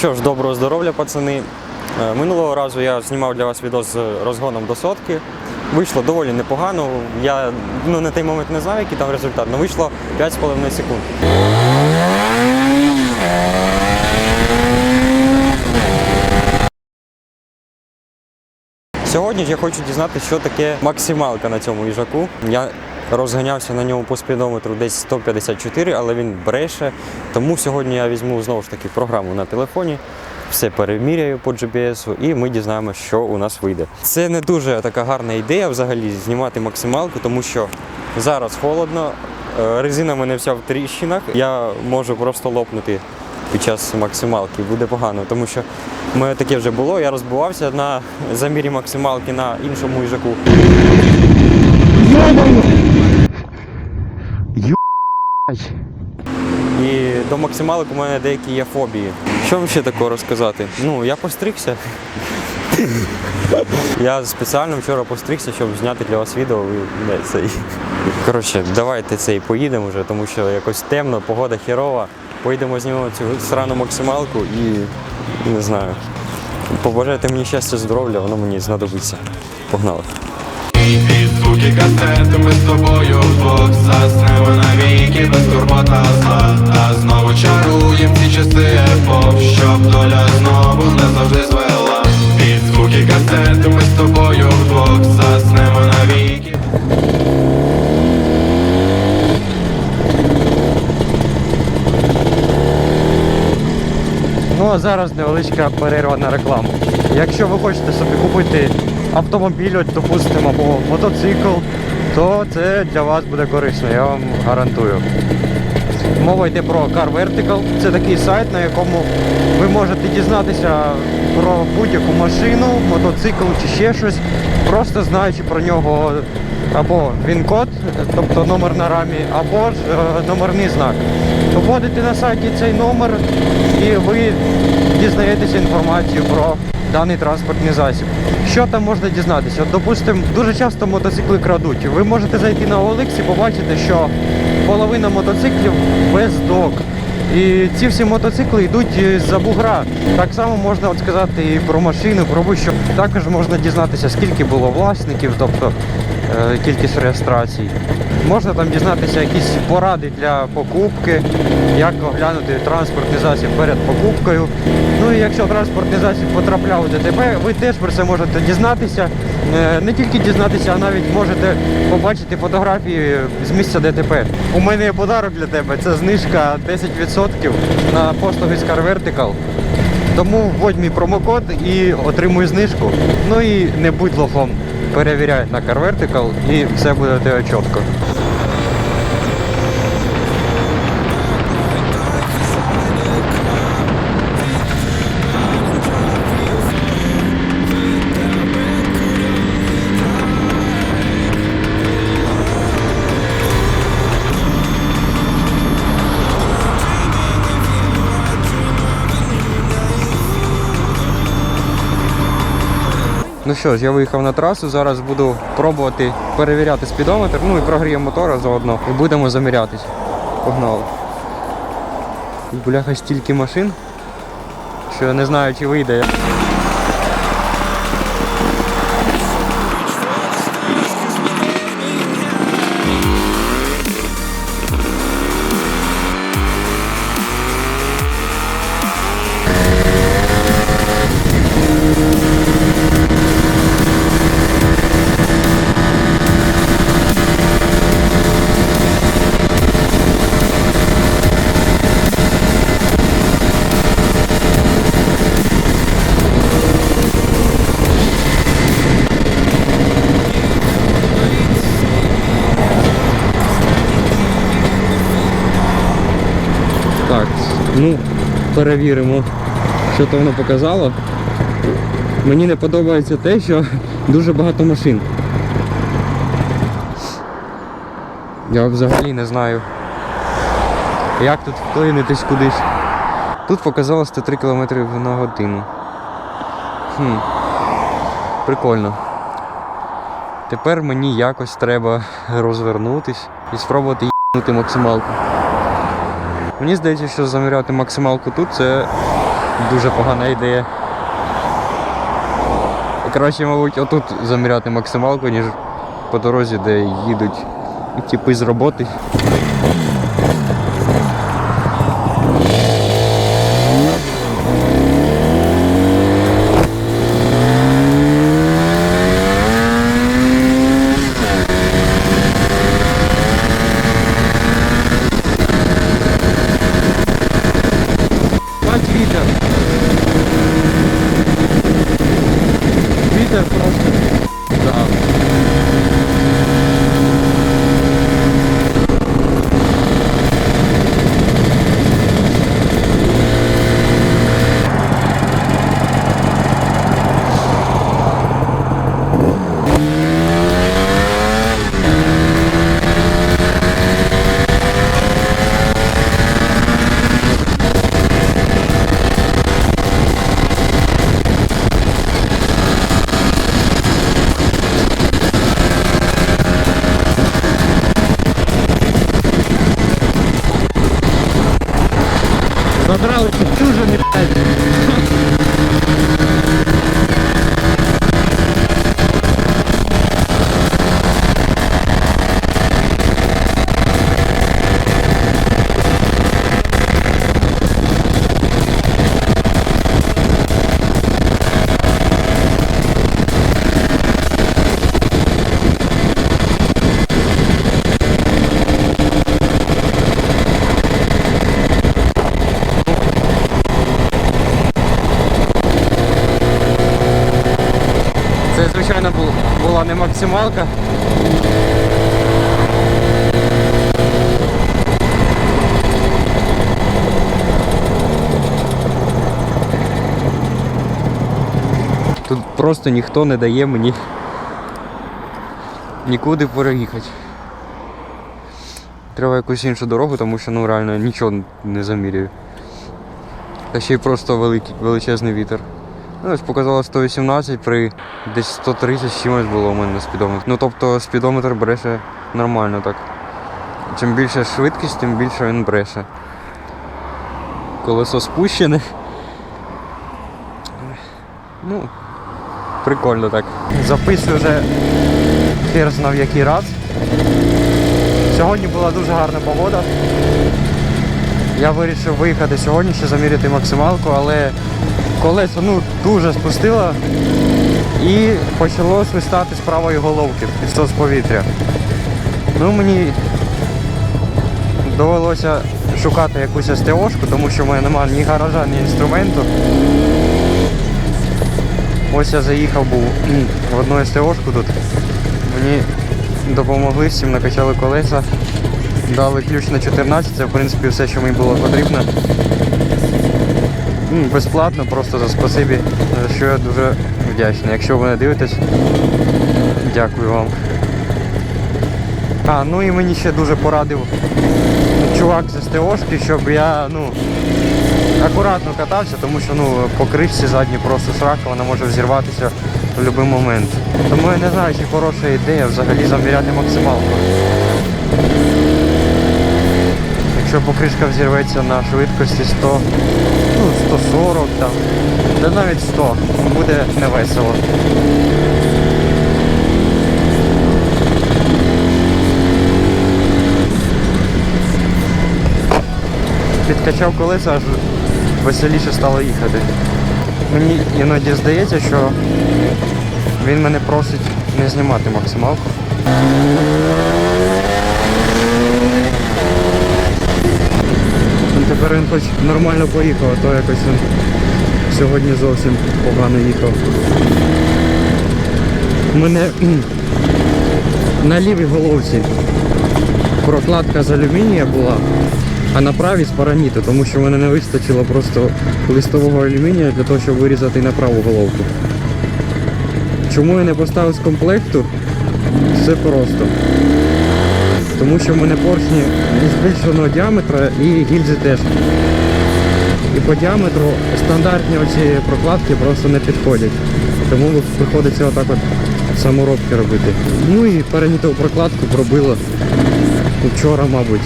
що ж, доброго здоров'я, пацани. Е, Минулого разу я знімав для вас відео з розгоном до сотки. Вийшло доволі непогано. Я ну, на той момент не знаю, який там результат, але вийшло 5,5 секунд. Сьогодні ж я хочу дізнатися, що таке максималка на цьому їжаку. Я розганявся на ньому по спідометру десь 154, але він бреше. Тому сьогодні я візьму знову ж таки програму на телефоні, все переміряю по GPS і ми дізнаємося, що у нас вийде. Це не дуже така гарна ідея взагалі знімати максималку, тому що зараз холодно, е, резина мене вся в тріщинах. Я можу просто лопнути під час максималки. Буде погано, тому що в мене таке вже було. Я розбивався на замірі максималки на іншому їжаку. І до максималок у мене деякі є фобії. Що вам ще такого розказати? Ну, я постригся. Я спеціально вчора постригся, щоб зняти для вас відео. Коротше, давайте цей поїдемо вже, тому що якось темно, погода херова. Поїдемо знімемо цю срану максималку і не знаю. Побажайте мені щастя, здоров'я, воно мені знадобиться. Погнали. Звуки касети ми з тобою вдвох Заснемо навіки без турбот та зла А знову чаруєм ці часи епох Щоб доля знову не завжди звела. Під звуки касети ми з тобою вдвох Заснемо навіки. Ну а зараз невеличка перерва на рекламу. Якщо ви хочете собі купити автомобіль, от, допустимо, або мотоцикл, то це для вас буде корисно, я вам гарантую. Мова йде про Car Vertical. Це такий сайт, на якому ви можете дізнатися про будь-яку машину, мотоцикл чи ще щось, просто знаючи про нього або він-код, тобто номер на рамі, або ж е, номерний знак. Вводите на сайті цей номер і ви дізнаєтеся інформацію про даний транспортний засіб. Що там можна дізнатися? От, допустимо, дуже часто мотоцикли крадуть. Ви можете зайти на OLX і побачити, що половина мотоциклів без док. І ці всі мотоцикли йдуть з-за бугра. Так само можна от сказати і про машину, про будь-що. Також можна дізнатися, скільки було власників, тобто кількість реєстрацій. Можна там дізнатися якісь поради для покупки, як оглянути транспортний засіб перед покупкою. Ну і якщо транспортний засіб потрапляв у ДТП, ви теж про це можете дізнатися. Е, Не тільки дізнатися, а навіть можете побачити фотографії з місця ДТП. У мене є подарок для тебе. Це знижка 10% на послуги з Car Vertical. Тому вводь мій промокод і отримуй знижку. Ну і не будь лохом. Перевіряй на CarVertical і все буде чітко. Ну що ж, я виїхав на трасу, зараз буду пробувати перевіряти спідометр, ну і прогріємо мотора заодно і будемо замірятись. Погнали. Бляха стільки машин, що я не знаю, чи вийде. Перевіримо, що то воно показало. Мені не подобається те, що дуже багато машин. Я взагалі не знаю, як тут вклинитись кудись. Тут показало 103 км на годину. Хм. Прикольно. Тепер мені якось треба розвернутись і спробувати їхати максималку. Мені здається, що заміряти максималку тут це дуже погана ідея. Краще, мабуть, отут заміряти максималку, ніж по дорозі, де їдуть типи з роботи. Бать вітер. Вітер просто. Да. Задрали чужими, блядь. Це, звичайно, бу- була не максималка. Тут просто ніхто не дає мені нікуди переїхати. Треба якусь іншу дорогу, тому що ну реально нічого не замірюю. Та ще й просто великий, величезний вітер. Ну, показало 118 при десь 130 чимось було у мене на спідометрі. Ну тобто спідометр бреше нормально так. Чим більше швидкість, тим більше він бреше. Колесо спущене. Ну, прикольно так. Записую вже хер знав який раз. Сьогодні була дуже гарна погода. Я вирішив виїхати сьогодні, ще заміряти максималку, але колесо ну, дуже спустило і почало свистати з правої головки під з повітря. Ну, мені довелося шукати якусь СТОшку, тому що в мене немає ні гаража, ні інструменту. Ось я заїхав був в одну СТОшку тут. Мені допомогли всім, накачали колеса. Дали ключ на 14, це в принципі все, що мені було потрібно. Безплатно, просто за спасибі, за що я дуже вдячний. Якщо ви не дивитесь, дякую вам. А, ну і мені ще дуже порадив чувак з СТОшки, щоб я ну, акуратно катався, тому що ну, по кришці задній просто срака, вона може взірватися в будь-який момент. Тому я не знаю, чи хороша ідея взагалі заміряти максималку. Якщо покришка взірветься на швидкості 100, ну 140 там, та навіть 100, буде невесело. Підкачав колеса, аж веселіше стало їхати. Мені іноді здається, що він мене просить не знімати максималку. Він хоч нормально поїхав, а то якось він сьогодні зовсім погано їхав. Мене на лівій головці прокладка з алюмінія була, а на правій з параніту, тому що в мене не вистачило просто листового алюмінія для того, щоб вирізати на праву головку. Чому я не поставив з комплекту? Все просто. Тому що в мене поршні збільшеного діаметра і гільзи теж. І по діаметру стандартні оці прокладки просто не підходять. Тому приходиться отак от саморобки робити. Ну і перенітову прокладку пробило вчора, мабуть,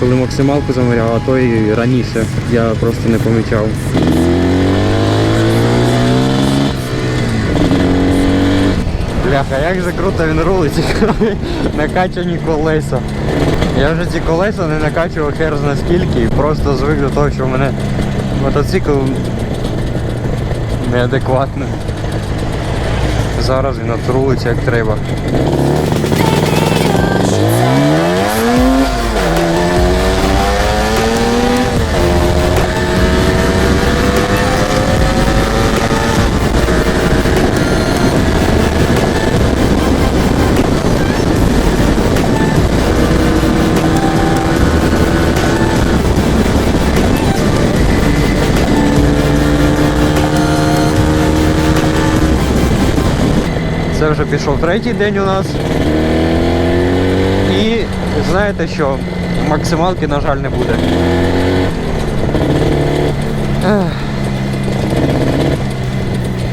коли максималку заміряв, а то і раніше я просто не помічав. Бляха, як же круто він рулить, накачані колеса. Я вже ці колеса не накачував хер зна скільки і просто звик до того, що в мене мотоцикл неадекватний. Зараз він отрулиться як треба. Вже пішов третій день у нас. І знаєте що, максималки, на жаль, не буде.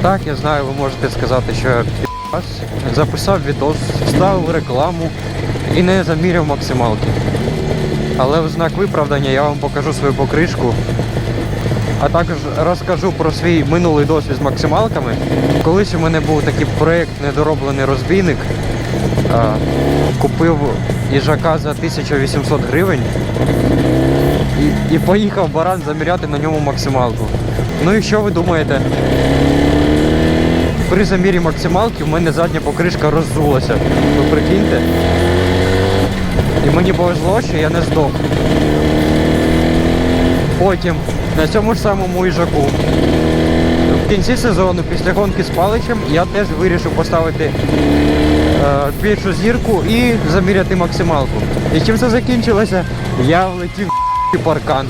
Так, я знаю, ви можете сказати, що я записав відос, вставив рекламу і не заміряв максималки. Але в знак виправдання я вам покажу свою покришку, а також розкажу про свій минулий досвід з максималками. Колись у мене був такий проєкт недороблений розбійник. Купив їжака за 1800 гривень і, і поїхав баран заміряти на ньому максималку. Ну і що ви думаєте? При замірі максималки в мене задня покришка роззулася. Ви прикиньте? І мені повезло, що я не здох. Потім на цьому ж самому їжаку. В кінці сезону, після гонки з паличем, я теж вирішив поставити е, більшу зірку і заміряти максималку. І чим це закінчилося? Я влетів в паркан.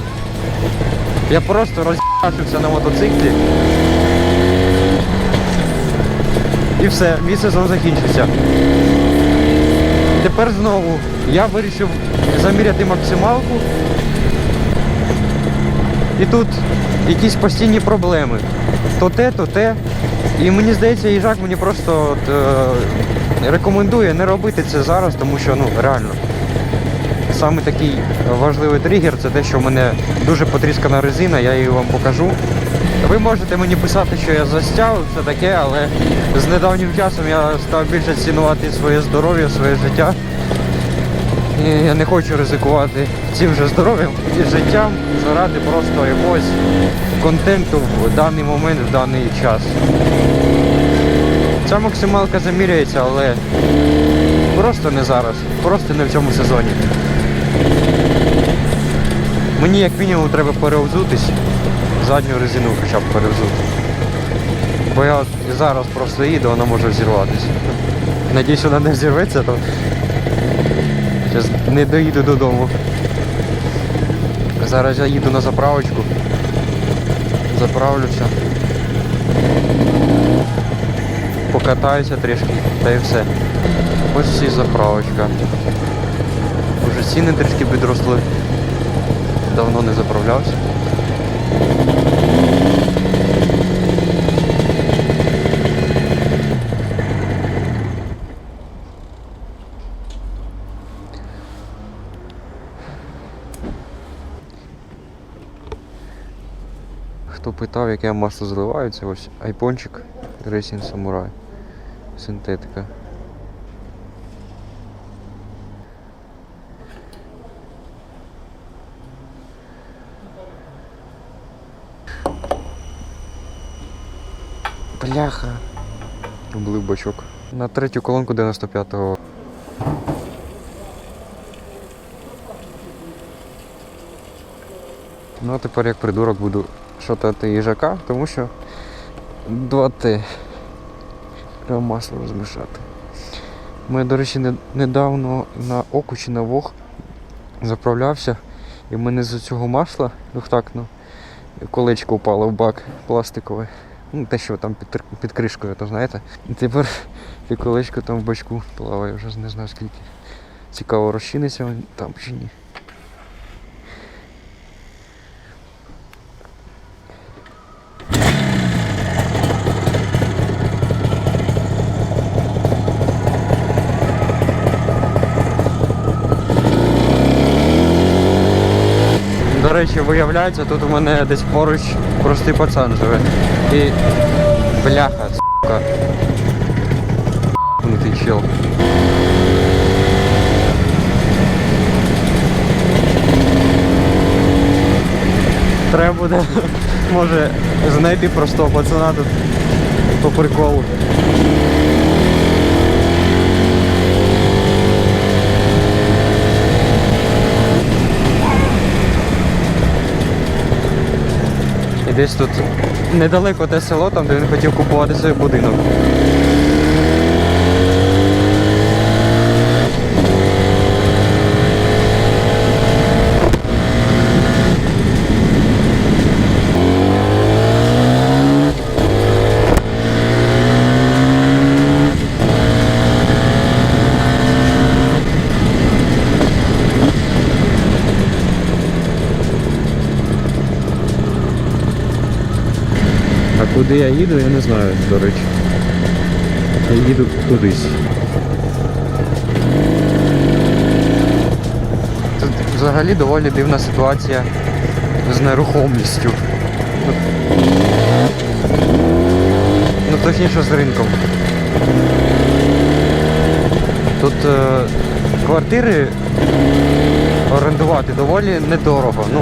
Я просто роз'їхався на мотоциклі. І все, мій сезон закінчився. Тепер знову я вирішив заміряти максималку. І тут якісь постійні проблеми. То те, то те. І мені здається, їжак мені просто от, е, рекомендує не робити це зараз, тому що ну реально. Саме такий важливий тригер це те, що в мене дуже потріскана резина, я її вам покажу. Ви можете мені писати, що я застяв, все таке, але з недавнім часом я став більше цінувати своє здоров'я, своє життя. І я не хочу ризикувати цим же здоров'ям і життям заради просто якогось контенту в даний момент, в даний час. Ця максималка заміряється, але просто не зараз, просто не в цьому сезоні. Мені як мінімум треба перевзутись, задню резину хоча б перевзути. Бо я зараз просто їду, вона може взірватися. Надіюсь, вона не взірветься, то Зараз не доїду додому. Зараз я їду на заправочку. Заправлюся. Покатаюся трішки, та й все. Ось і заправочка. Уже ціни трішки підросли. Давно не заправлявся. Питав, яке масло зливаю, це ось айпончик Racing Samurai. Синтетика. Бляха. Облив бачок. На третю колонку 95-го. Ну а тепер як придурок буду шатати їжака, тому що 2Т. Треба масло розмішати. Ми, до речі, не- недавно на оку чи на вог заправлявся, і в мене з цього масла двохтактно колечко впало в бак пластикове. Ну, те, що там під, під кришкою, то знаєте. І тепер те колечко там в бачку плаває, вже не знаю скільки. Цікаво, розчиниться там чи ні. До речі, виявляється, тут у мене десь поруч простий пацан живе. І бляха, сука. талановитий чел. Треба буде, може, знайти простого пацана тут по приколу. Десь тут недалеко те село, там де він хотів купувати свій будинок. Куди я їду, я не знаю, до речі. Я їду кудись. Тут взагалі доволі дивна ситуація з нерухомістю. Ну, точніше з ринком. Тут е, квартири орендувати доволі недорого. Ну,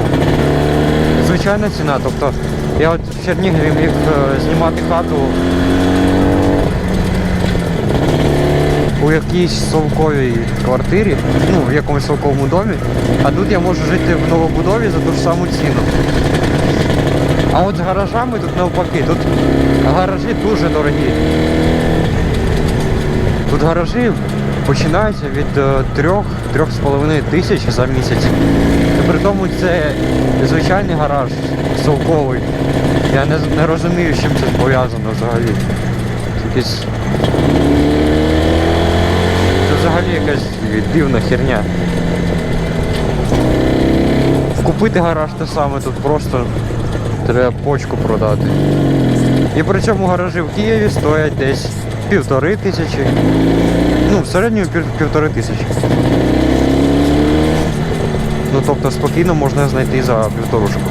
звичайна ціна. Тобто я от в Чернігові міг е, знімати хату у якійсь совковій квартирі, ну, в якомусь совковому домі, а тут я можу жити в новобудові за ту ж саму ціну. А от з гаражами тут навпаки, тут гаражі дуже дорогі. Тут гаражі починаються від 3-3,5 тисяч за місяць. При тому це звичайний гараж совковий. Я не, не розумію, з чим це пов'язано взагалі. Це якесь. Це взагалі якась дивна херня. Купити гараж те саме, тут просто треба почку продати. І при цьому гаражі в Києві стоять десь півтори тисячі. Ну, в середньому півтори тисячі. Ну тобто спокійно можна знайти за півторушку.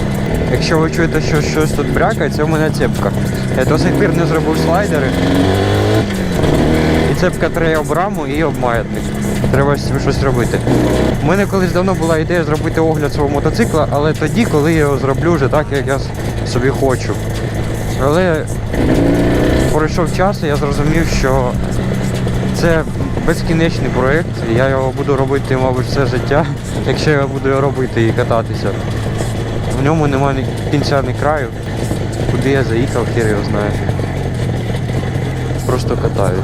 Якщо ви чуєте, що щось тут брякає, це у мене цепка. Я до сих пір не зробив слайдери. І цепка тре об раму і об. Треба з цим щось робити. У мене колись давно була ідея зробити огляд свого мотоцикла, але тоді, коли я його зроблю вже так, як я собі хочу. Але пройшов час і я зрозумів, що це безкінечний проєкт, я його буду робити, мабуть, все життя, якщо я буду його робити і кататися. В ньому немає ні кінця, ні краю. Куди я заїхав, хер його знає. Просто катаюсь.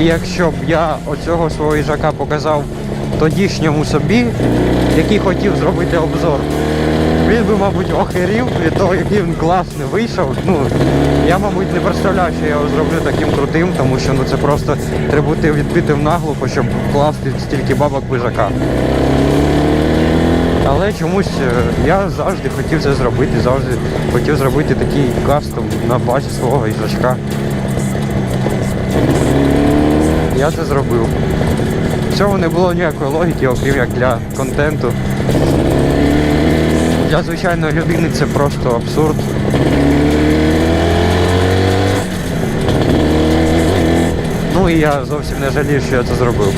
І якщо б я оцього свого їжака показав тодішньому собі, який хотів зробити обзор, він би, мабуть, охерів від того, який він класний вийшов. Ну, я, мабуть, не представляю, що я його зроблю таким крутим, тому що ну, це просто треба бути відбитим наглухо, щоб класти стільки бабок в. Але чомусь е, я завжди хотів це зробити, завжди хотів зробити такий кастом на базі свого їжачка. Я це зробив. В цьому не було ніякої логіки, окрім як для контенту. Для звичайної людини це просто абсурд. Ну і я зовсім не жалію, що я це зробив.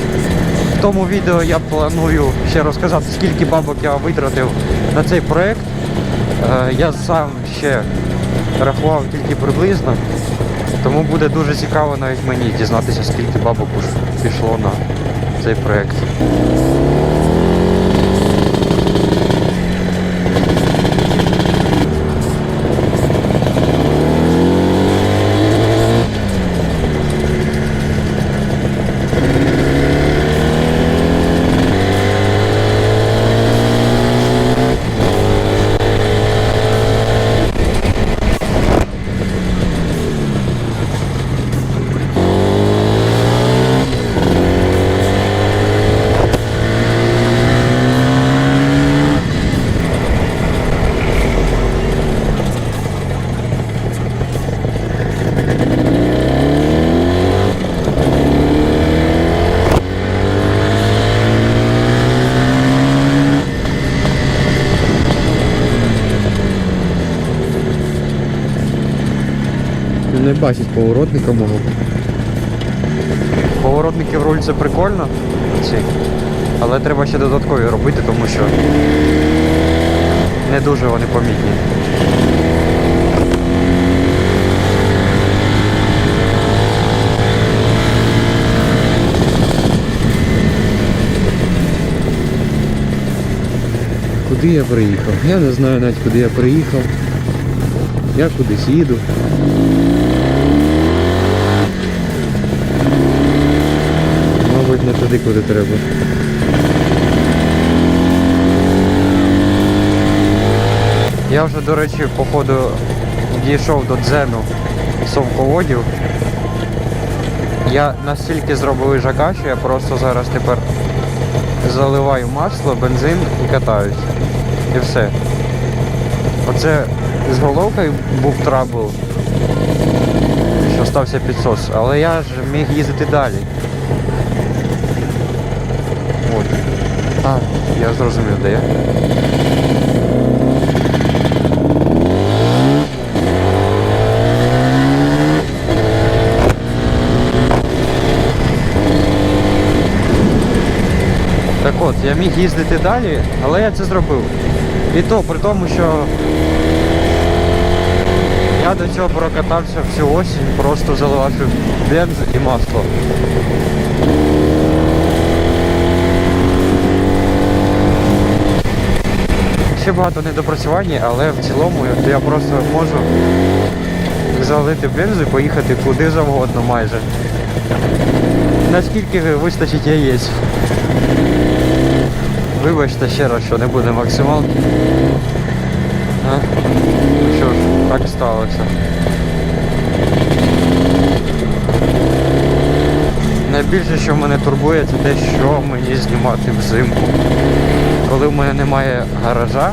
В тому відео я планую ще розказати, скільки бабок я витратив на цей проект. Е, Я сам ще рахував тільки приблизно. Тому буде дуже цікаво навіть мені дізнатися, скільки бабок пішло на цей проект. Поворотника мого. Поворотники в руль це прикольно. Ці. Але треба ще додаткові робити, тому що не дуже вони помітні. Куди я приїхав? Я не знаю навіть куди я приїхав. Я кудись їду. Мабуть, не туди, куди треба. Я вже, до речі, походу дійшов до дзену совководів. Я настільки зробив їжака, що я просто зараз тепер заливаю масло, бензин і катаюсь. І все. Оце з головкою був трабл, що стався підсос, але я ж міг їздити далі. От. А, я зрозумів, де я. Так от, я міг їздити далі, але я це зробив. І то при тому, що я до цього прокатався всю осінь, просто заливавши бенз і масло. Ще багато недопрацювань, але в цілому я просто можу залити бензу і поїхати куди завгодно майже. Наскільки вистачить яєць. Вибачте ще раз, що не буде максималки. А? Ну що ж, так сталося. Найбільше, що мене турбує, це те, що мені знімати взимку. Коли в мене немає гаража,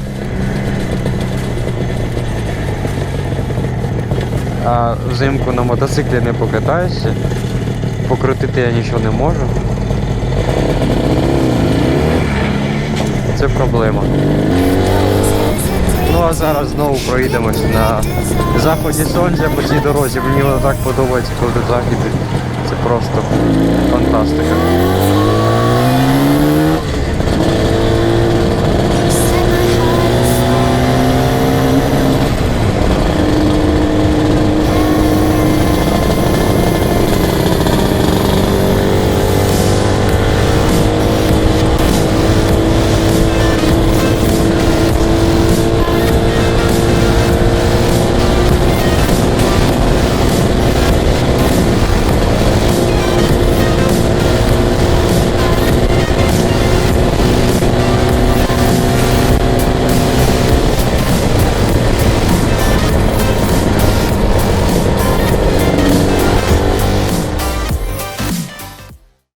а взимку на мотоциклі не покатаюся, покрутити я нічого не можу. Це проблема. Ну а зараз знову проїдемось на заході сонця по цій дорозі. Мені воно так подобається, коли захід. Просто фантастика.